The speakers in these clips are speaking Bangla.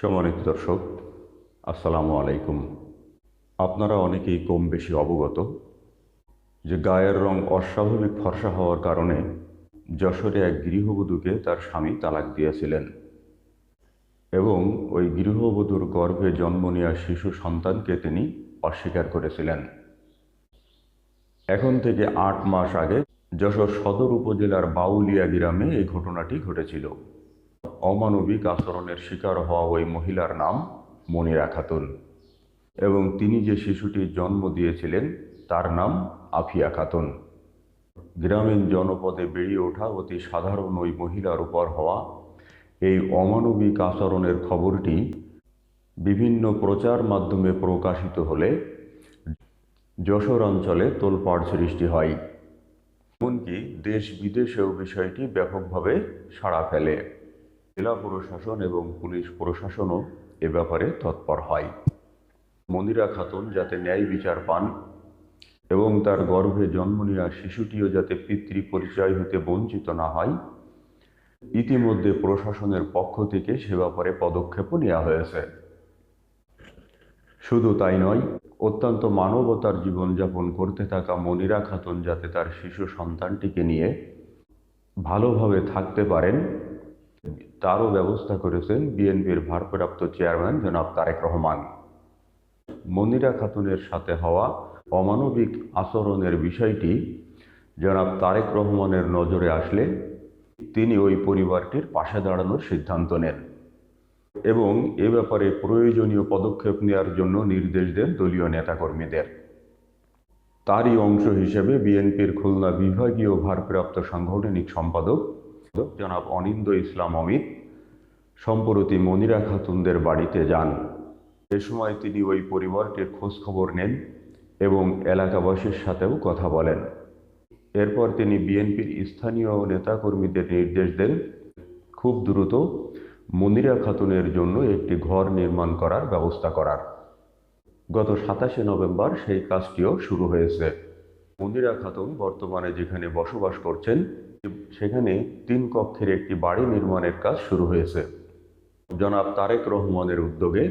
সম্মানিত দর্শক, আসসালামু আলাইকুম। আপনারা অনেকেই কম বেশি অবগত যে গায়ের রং অস্বাভাবিক ফর্সা হওয়ার কারণে যশোরে এক গৃহবধূকে তার স্বামী তালাক দিয়েছিলেন এবং ওই গৃহবধূর গর্ভে জন্ম নেওয়া শিশু সন্তানকে তিনি অস্বীকার করেছিলেন। এখন থেকে আট মাস আগে যশোর সদর উপজেলার বাউলিয়া গ্রামে এই ঘটনাটি ঘটেছিল। অমানবিক আচরণের শিকার হওয়া ওই মহিলার নাম মনিরা খাতুন এবং তিনি যে শিশুটির জন্ম দিয়েছিলেন, তার নাম আফিয়া খাতুন গ্রামীণ জনপদে বেড়ে ওঠা অতি সাধারণ ওই মহিলার উপর হওয়া এই অমানবিক আচরণের খবরটি বিভিন্ন প্রচার মাধ্যমে প্রকাশিত হলে যশোর অঞ্চলে তোলপাড় সৃষ্টি হয়। এমনকি দেশ বিদেশেও বিষয়টি ব্যাপকভাবে সাড়া ফেলে। জেলা প্রশাসন এবং পুলিশ প্রশাসনও এ ব্যাপারে তৎপর হয়। মন্দিরা খাতুন যাতে ন্যায় বিচার পান এবং তার গর্ভে জন্ম নেওয়া শিশুটিও যাতে পিতৃ পরিচয় হতে বঞ্চিত না হয়, ইতিমধ্যে প্রশাসনের পক্ষ থেকে সে ব্যাপারে পদক্ষেপও নেওয়া হয়েছে। শুধু তাই নয়, অত্যন্ত মানবতার জীবনযাপন করতে থাকা মনিরা খাতুন যাতে তার শিশু সন্তানটিকে নিয়ে ভালোভাবে থাকতে পারেন তারও ব্যবস্থা করেছেন বিএনপির ভারপ্রাপ্ত চেয়ারম্যান জনাব তারেক রহমান। মনিরা খাতুনের সাথে হওয়া অমানবিক আচরণের বিষয়টি জনাব তারেক রহমানের নজরে আসলে তিনি ওই পরিবারটির পাশে দাঁড়ানোর সিদ্ধান্ত নেন এবং এ ব্যাপারে প্রয়োজনীয় পদক্ষেপ নেওয়ার জন্য নির্দেশ দেন দলীয় নেতাকর্মীদের। তারই অংশ হিসেবে বিএনপির খুলনা বিভাগীয় ভারপ্রাপ্ত সাংগঠনিক সম্পাদক জনাব অনিন্দ ইসলাম অমিত, সম্প্রতি মনিরা খাতুনদের বাড়িতে যান। এ সময় তিনি ওই পরিবারটির খোঁজ খবর নেন এবং এলাকাবাসীর সাথেও কথা বলেন। এরপর তিনি বিএনপির স্থানীয় নেতাকর্মীদের নির্দেশ দেন খুব দ্রুত মনিরা খাতুনের জন্য একটি ঘর নির্মাণ করার ব্যবস্থা করার। গত সাতাশে নভেম্বর সেই কাজটিও শুরু হয়েছে। মন্দিরা খাতুন বর্তমানে যেখানে বসবাস করছেন সেখানে তিন কক্ষের একটি বাড়ি নির্মাণের কাজ শুরু হয়েছে। জনাব তারেক রহমানের উদ্যোগে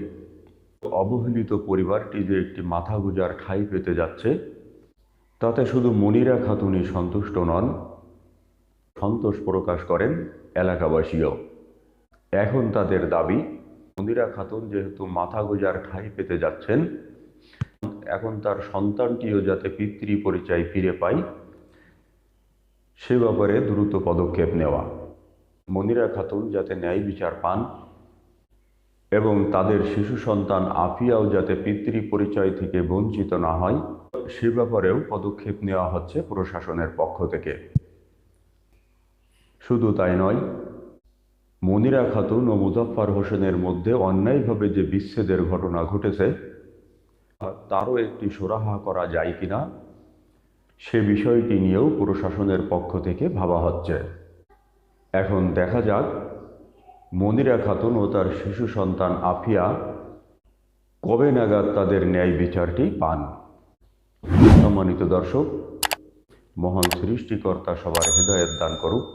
অবহেলিত পরিবারটি যে একটি মাথা গুজার ঠাঁই পেতে যাচ্ছে, তাতে শুধু মনিরা খাতুনই সন্তুষ্ট নন, সন্তোষ প্রকাশ করেন এলাকাবাসীও। এখন তাদের দাবি মন্দিরা খাতুন যেহেতু মাথা গোজার ঠাঁই পেতে যাচ্ছেন, এখন তার সন্তানটিও যাতে পিতৃ পরিচয় ফিরে পায় সে ব্যাপারে দ্রুত পদক্ষেপ নেওয়া। মনিরা খাতুন যাতে ন্যায় বিচার পান এবং তাদের শিশু সন্তান আফিয়াও যাতে পিতৃ পরিচয় থেকে বঞ্চিত না হয়, সে ব্যাপারেও পদক্ষেপ নেওয়া হচ্ছে প্রশাসনের পক্ষ থেকে। শুধু তাই নয়, মনিরা খাতুন ও মুজফ্ফর হোসেনের মধ্যে অন্যায়ভাবে যে বিচ্ছেদের ঘটনা ঘটেছে, তারও একটি সুরাহা করা যায় কিনা সে বিষয়টি নিয়েও প্রশাসনের পক্ষ থেকে ভাবা হচ্ছে। এখন দেখা যাক, মনিরা খাতুন ও তার শিশু সন্তান আফিয়া কবে নাগাদ তাদের ন্যায় বিচারটি পান। সম্মানিত দর্শক, মহান সৃষ্টিকর্তা সবার হৃদয়ের দান করুক।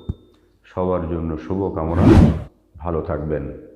সবার জন্য শুভকামনা। ভালো থাকবেন।